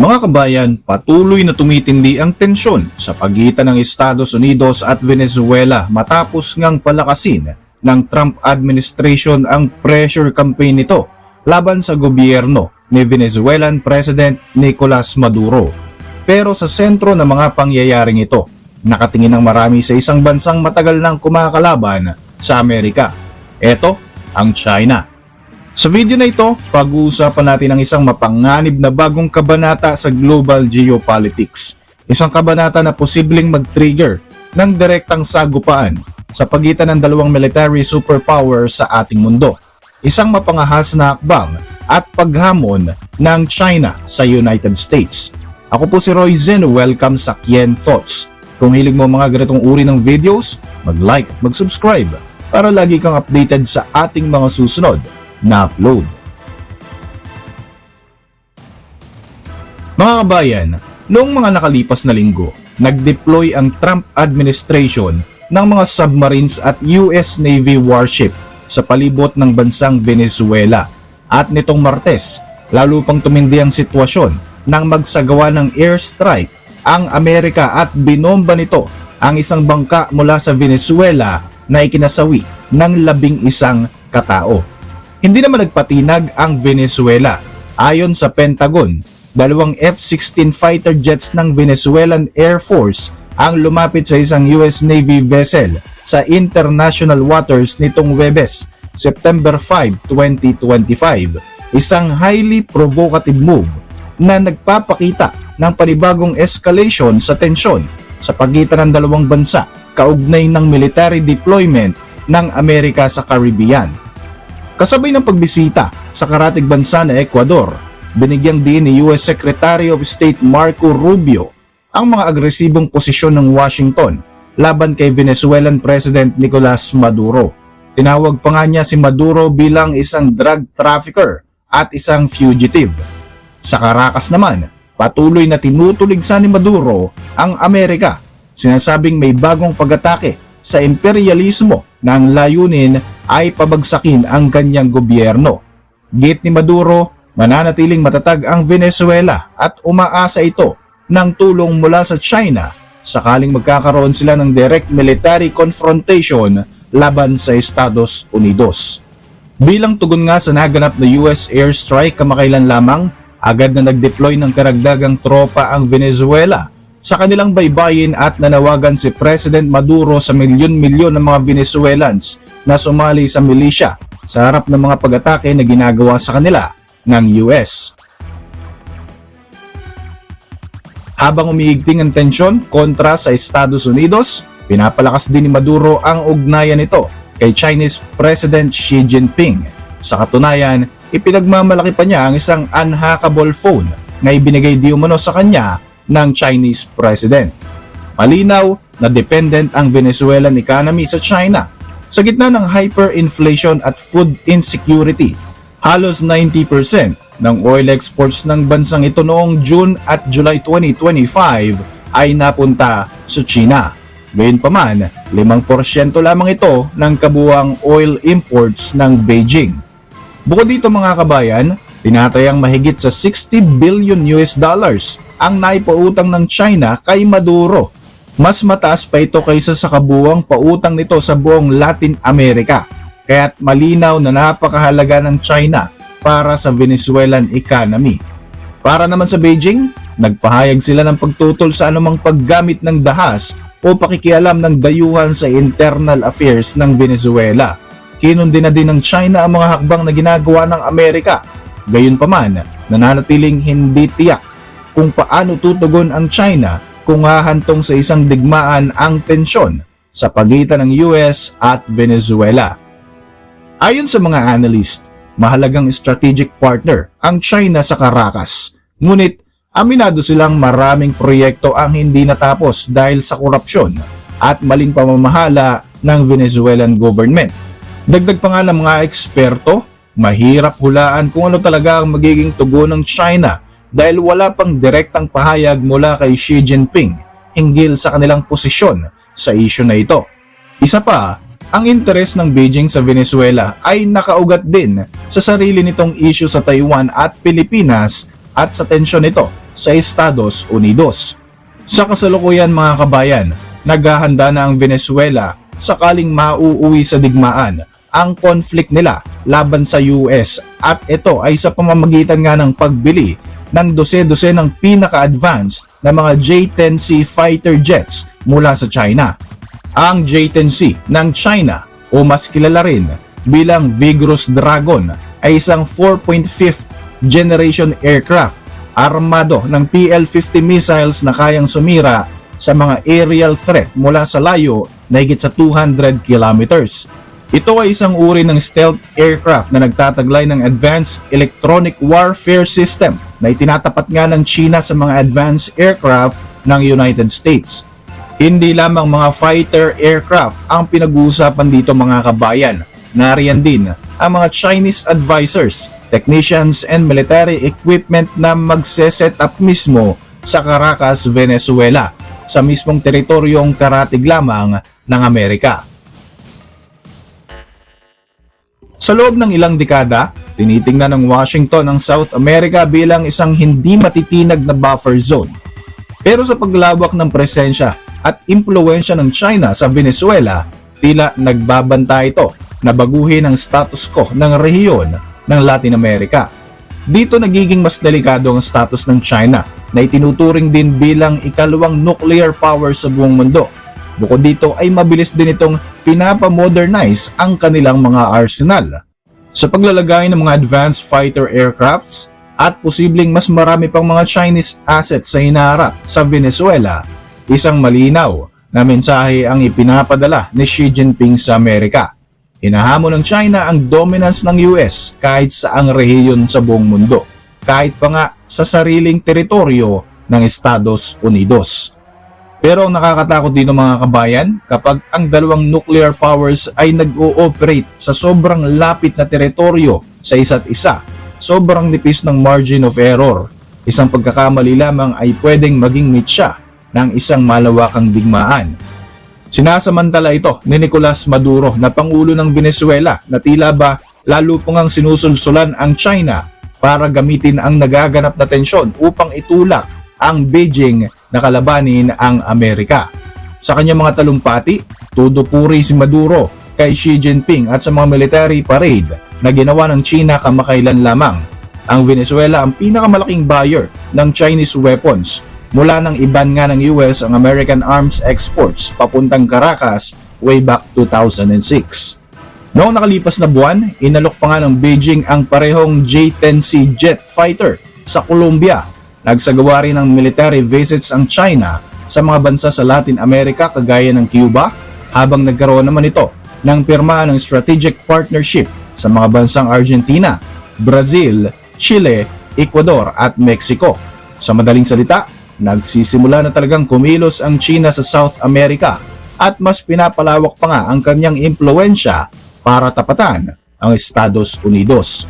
Mga kabayan, patuloy na tumitindi ang tensyon sa pagitan ng Estados Unidos at Venezuela matapos ngang palakasin ng Trump administration ang pressure campaign nito laban sa gobyerno ni Venezuelan President Nicolas Maduro. Pero sa sentro ng mga pangyayaring ito, nakatingin ang marami sa isang bansang matagal nang kumakalaban sa Amerika. Ito ang China. Sa video na ito, pag-uusapan natin ang isang mapanganib na bagong kabanata sa global geopolitics. Isang kabanata na posibleng mag-trigger ng direktang sagupaan sa pagitan ng dalawang military superpower sa ating mundo. Isang mapangahas na hakbang at paghamon ng China sa United States. Ako po si Roy Zen, welcome sa Kien Thoughts. Kung hilig mo mga ganitong uri ng videos, mag-like at mag-subscribe para lagi kang updated sa ating mga susunod na upload. Mga kabayan, noong mga nakalipas na linggo, nag-deploy ang Trump administration ng mga submarines at US Navy warship sa palibot ng bansang Venezuela. At nitong Martes, lalo pang tumindi ang sitwasyon nang magsagawa ng airstrike ang Amerika at binomba nito ang isang bangka mula sa Venezuela na ikinasawi ng labing isang katao. Hindi naman nagpatinag ang Venezuela. Ayon sa Pentagon, dalawang F-16 fighter jets ng Venezuelan Air Force ang lumapit sa isang US Navy vessel sa international waters nitong Webes, September 5, 2025. Isang highly provocative move na nagpapakita ng panibagong escalation sa tensyon sa pagitan ng dalawang bansa kaugnay ng military deployment ng Amerika sa Caribbean. Kasabay ng pagbisita sa karatig bansa na Ecuador, binigyang din ni US Secretary of State Marco Rubio ang mga agresibong posisyon ng Washington laban kay Venezuelan President Nicolas Maduro. Tinawag pa nga niya si Maduro bilang isang drug trafficker at isang fugitive. Sa Caracas naman, patuloy na tinutuligsa ni Maduro ang Amerika. Sinasabing may bagong pag-atake sa imperialismo na layunin ay pabagsakin ang kanyang gobyerno. Git ni Maduro, mananatiling matatag ang Venezuela at umaasa ito ng tulong mula sa China sakaling magkakaroon sila ng direct military confrontation laban sa Estados Unidos. Bilang tugon nga sa naganap na US airstrike kamakailan lamang, agad na nag-deploy ng karagdagang tropa ang Venezuela sa kanilang baybayin at nanawagan si President Maduro sa milyon-milyon ng mga Venezuelans na sumali sa milisya sa harap ng mga pag-atake na ginagawa sa kanila ng US. Habang umiigting ang tensyon kontra sa Estados Unidos, pinapalakas din ni Maduro ang ugnayan nito kay Chinese President Xi Jinping. Sa katunayan, ipinagmamalaki pa niya ang isang unhackable phone na ibinigay di umano sa kanya ng Chinese President. Malinaw na dependent ang Venezuelan economy sa China sa gitna ng hyperinflation at food insecurity. Halos 90% ng oil exports ng bansang ito noong June at July 2025 ay napunta sa China. Gayunpaman, 5% lamang ito ng kabuang oil imports ng Beijing. Bukod dito mga kabayan, tinatayang mahigit sa 60 billion US dollars ang naipautang ng China kay Maduro. Mas mataas pa ito kaysa sa kabuang pautang nito sa buong Latin America. Kaya't malinaw na napakahalaga ng China para sa Venezuelan economy. Para naman sa Beijing, nagpahayag sila ng pagtutol sa anumang paggamit ng dahas o pakikialam ng dayuhan sa internal affairs ng Venezuela. Kinundi na din ng China ang mga hakbang na ginagawa ng Amerika. Gayunpaman, nananatiling hindi tiyak kung paano tutugon ang China kung hahantong sa isang digmaan ang tensyon sa pagitan ng US at Venezuela. Ayon sa mga analyst, mahalagang strategic partner ang China sa Caracas. Ngunit aminado silang maraming proyekto ang hindi natapos dahil sa korupsyon at maling pamamahala ng Venezuelan government. Dagdag pa nga ng mga eksperto, mahirap hulaan kung ano talaga ang magiging tugon ng China dahil wala pang direktang pahayag mula kay Xi Jinping hinggil sa kanilang posisyon sa isyu na ito. Isa pa, ang interes ng Beijing sa Venezuela ay nakaugat din sa sarili nitong issue sa Taiwan at Pilipinas at sa tensyon nito sa Estados Unidos. Sa kasalukuyan mga kabayan, naghahanda na ang Venezuela sakaling mauuwi sa digmaan ang conflict nila laban sa US at ito ay sa pamamagitan nga ng pagbili ng dose-dose ng pinaka-advanced na mga J-10C fighter jets mula sa China. Ang J-10C ng China o mas kilala rin bilang Vigorous Dragon ay isang 4.5th generation aircraft armado ng PL-50 missiles na kayang sumira sa mga aerial threat mula sa layo na higit sa 200 kilometers. Ito ay isang uri ng stealth aircraft na nagtataglay ng Advanced Electronic Warfare System na itinatapat nga ng China sa mga advanced aircraft ng United States. Hindi lamang mga fighter aircraft ang pinag-uusapan dito mga kabayan. Nariyan din ang mga Chinese advisors, technicians and military equipment na magse-set up mismo sa Caracas, Venezuela sa mismong teritoryong karatig lamang ng Amerika. Sa loob ng ilang dekada, tinitingnan ng Washington ang South America bilang isang hindi matitinag na buffer zone. Pero sa paglawak ng presensya at impluensya ng China sa Venezuela, tila nagbabanta ito na baguhin ang status quo ng rehiyon ng Latin America. Dito nagiging mas delikado ang status ng China na itinuturing din bilang ikalawang nuclear power sa buong mundo. Bukod dito ay mabilis din itong pinapamodernize ang kanilang mga arsenal. Sa paglalagay ng mga advanced fighter aircrafts at posibleng mas marami pang mga Chinese assets sa hinaharap sa Venezuela, isang malinaw na mensahe ang ipinapadala ni Xi Jinping sa Amerika. Hinahamon ng China ang dominance ng US kahit sa ang rehiyon sa buong mundo, kahit pa nga sa sariling teritoryo ng Estados Unidos. Pero ang nakakatakot dito mga kabayan, kapag ang dalawang nuclear powers ay nag-ooperate sa sobrang lapit na teritoryo sa isa't isa, sobrang nipis ng margin of error. Isang pagkakamali lamang ay pwedeng maging mitya ng isang malawakang digmaan. Sinasamantala ito ni Nicolas Maduro na Pangulo ng Venezuela na tila ba lalo pang ang sinusulsulan ang China para gamitin ang nagaganap na tensyon upang itulak ang Beijing na kalabanin ang Amerika. Sa kanyang mga talumpati, tudo puri si Maduro kay Xi Jinping at sa mga military parade na ginawa ng China kamakailan lamang. Ang Venezuela ang pinakamalaking buyer ng Chinese weapons mula ng iban nga ng US ang American arms exports papuntang Caracas way back 2006. Noong nakalipas na buwan, inalok pa nga ng Beijing ang parehong J-10C jet fighter sa Colombia. Nagsagawa rin ng military visits ang China sa mga bansa sa Latin America kagaya ng Cuba habang nagkaroon naman ito ng pirma ng strategic partnership sa mga bansang Argentina, Brazil, Chile, Ecuador at Mexico. Sa madaling salita, nagsisimula na talagang kumilos ang China sa South America at mas pinapalawak pa nga ang kanyang impluensya para tapatan ang Estados Unidos.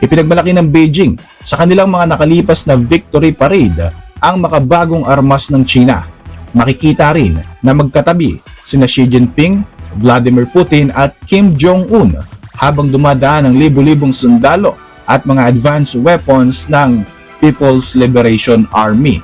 Ipinagmalaki ng Beijing sa kanilang mga nakalipas na victory parade ang makabagong armas ng China. Makikita rin na magkatabi sina Xi Jinping, Vladimir Putin at Kim Jong-un habang dumadaan ang libu-libong sundalo at mga advanced weapons ng People's Liberation Army.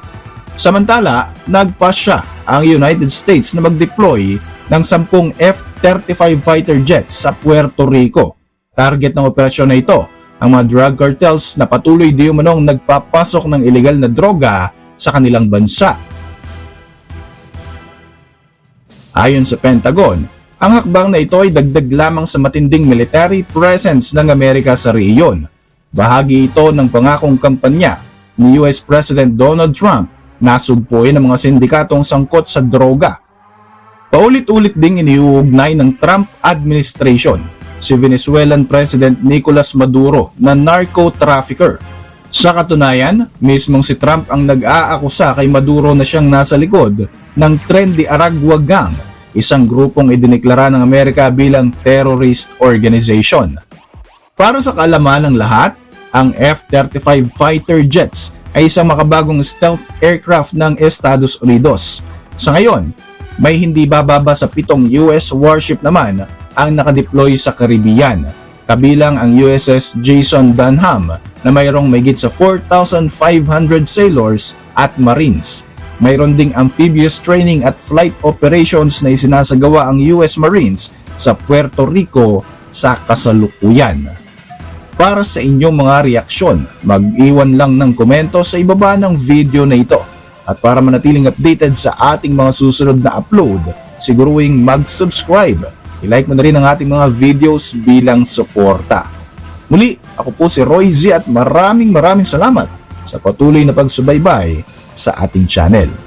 Samantala, nagpasya ang United States na mag-deploy ng 10 F-35 fighter jets sa Puerto Rico. Target ng operasyon na ito ang mga drug cartels na patuloy di umanong nagpapasok ng ilegal na droga sa kanilang bansa. Ayon sa Pentagon, ang hakbang na ito ay dagdag lamang sa matinding military presence ng Amerika sa rehiyon. Bahagi ito ng pangakong kampanya ni US President Donald Trump na sugpuin ang mga sindikatong sangkot sa droga. Paulit-ulit ding iniuugnay ng Trump administration si Venezuelan President Nicolas Maduro na narco-trafficker. Sa katunayan, mismong si Trump ang nag-aakusa kay Maduro na siyang nasa likod ng Trendy Aragua Gang, isang grupong idineklara ng Amerika bilang terrorist organization. Para sa kaalaman ng lahat, ang F-35 fighter jets ay isang makabagong stealth aircraft ng Estados Unidos. Sa ngayon, may hindi bababa sa pitong US warship naman ang nakadeploy sa Caribbean. kabilang ang USS Jason Dunham na mayroong mayigit sa 4,500 sailors at marines. Mayroon ding amphibious training at flight operations na isinasagawa ang US Marines sa Puerto Rico sa kasalukuyan. Para sa inyong mga reaksyon, mag-iwan lang ng komento sa ibaba ng video na ito. At para manatiling updated sa ating mga susunod na upload, siguruing mag-subscribe. I-like mo na rin ang ating mga videos bilang suporta. Muli, ako po si Roy Z at maraming maraming salamat sa patuloy na pagsubaybay sa ating channel.